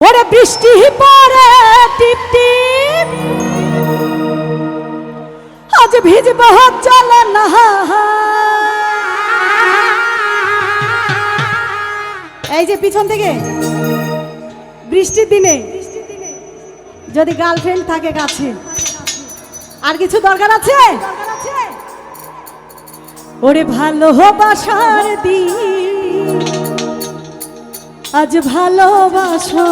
ওরে বৃষ্টি পরে টিপ টিপ। আজ ভিজব চল না। এই যে পিছন থেকে বৃষ্টির দিনে যদি গার্লফ্রেন্ড থাকে কাছে আর কিছু দরকার আছে। ওরে ভালোবাসার দিন। আজ ভালোবাসো।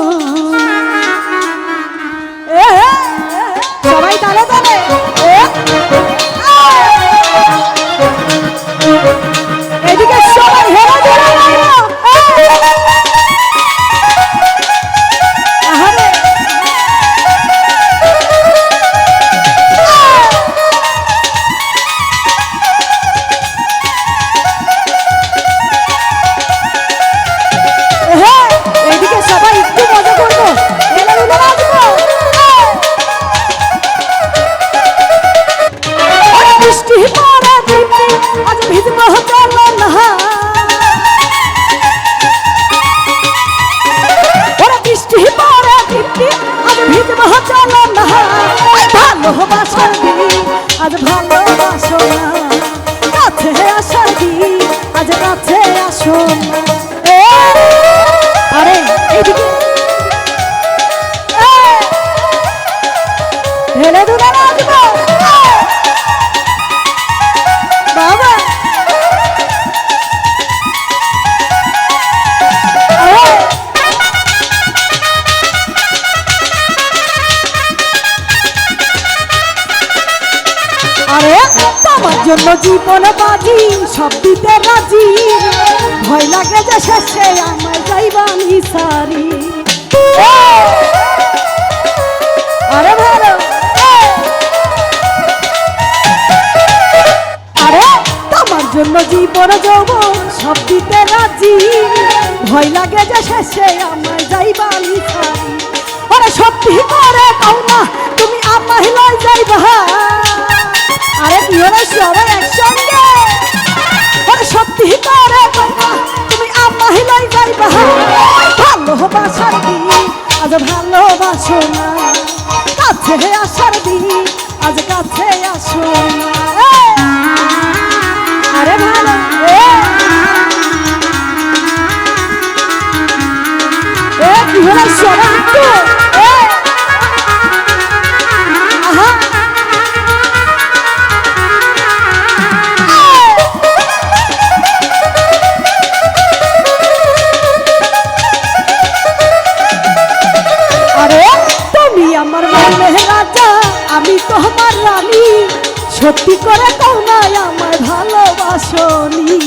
চলো না। ভালোবাসার দিন, আজ ভালোবাসো না। কাছে আসার দিন, আজ কাছে আসো। আরে এইদিকে ঢেলে ঢুলে আরে, তোমার জন্য জীবন বাজি, সব দিতে রাজি। ভয় লাগে যে শেষে আমায় যাইবানি সারি আরে ভালো আরে, তোমার জন্য জীবন যৌবন, সব দিতে রাজি। ভয় লাগে যে শেষে আমায় যাইবানি সারি ওরে সত্যি করে কও না, তুমি আমায় লই যাইবা। হলো সবাই একসঙ্গে। ওরে সত্যি করে তুমি আমায় লই যাইবা। ভালোবাসার দিন, আজ ভালোবাসো না। কাছে আসার দিন সত্যি করে কও না আমায় ভালোবাসনি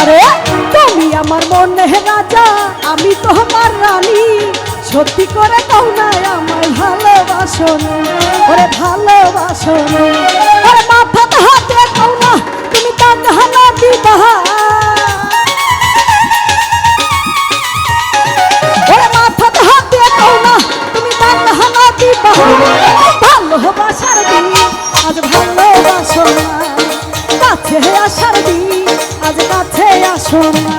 আরে, তুমি আমার মনে রাজা, আমি তোমার রানী। সত্যি করে কও না আমায় ভালোবাসনি ওরে ভালোবাসনি ওরে মাথাতে হাতে কও না, তুমি তা গহনা কাছে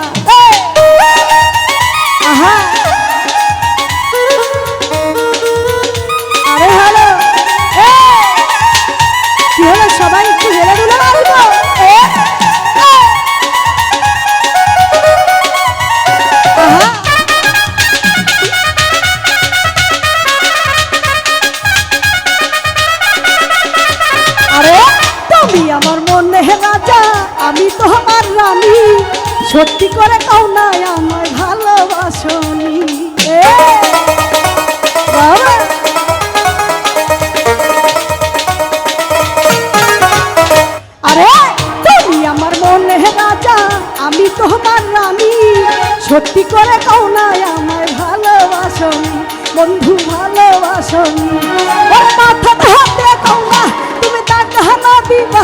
সত্যি করে কও না, আমায় ভালোবাসনি বাবা। আমার মনে আমি তোমার রানী। সত্যি করে কও না, আমায় ভালোবাসনি বন্ধু ভালোবাসনি মাথাতে হাতে কও না, তুমি তা গহনা দিবা।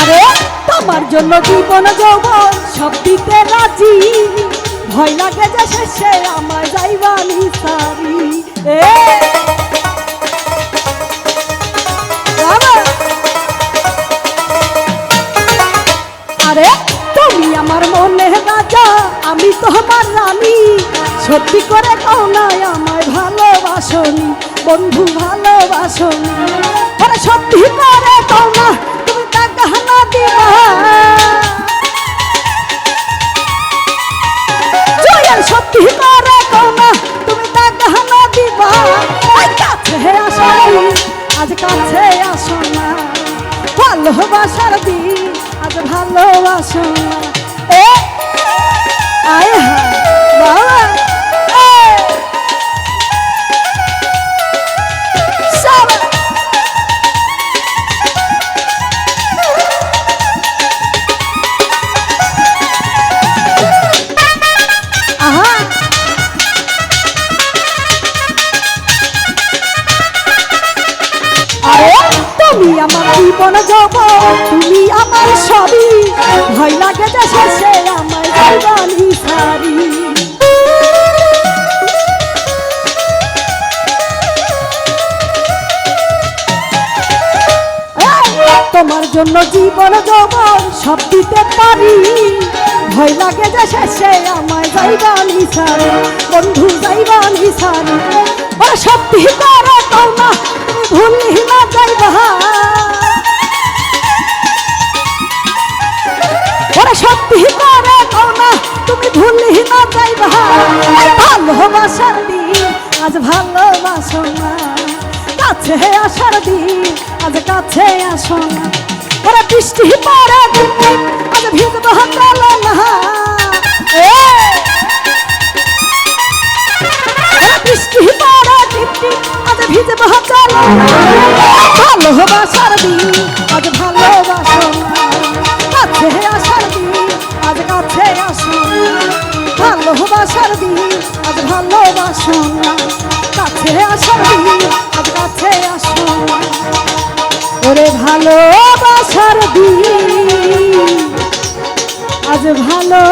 আরে, তোমার জন্য জীবন যৌবন? সব দিতে রাজি। ভয় লাগে যে শেষে আমার যাইবানি সারি এ! আরে, তুমি আমার মনে রাজা, আমি তোমার রানী। সত্যি করে কও না, আমায় ভালোবাসনি। বন্ধু ভালোবাসনি। আরে, সত্যি করে কও না ভালোবাসো। এ আয় হায়। তোমার জন্য জীবন যৌবন সব দিতে পারি। ভয় লাগে যে শেষে আমায় যাইবানি সারি বন্ধু যাইবানি সারি ওরা সত্যি করে না ভুলি করে কও না, তুমি ভুলি না যাইবা এই ভালোবাসার দিন, আজ ভালোবাসো না। কাছে আসার দিন, আজ কাছে আসো না। ওরা বৃষ্টি পরে আজ ভিজব চলো না বৃষ্টি পরে দিন আজ ভিজব না ভালোবাসার দিন, আজ ভালোবাসো না ভালোবাসার দিন, আজ ভালোবাসো না। কাছে আসার দিন, আজ কাছে আসো ওরে ভালোবাসার দিন, আজ ভালো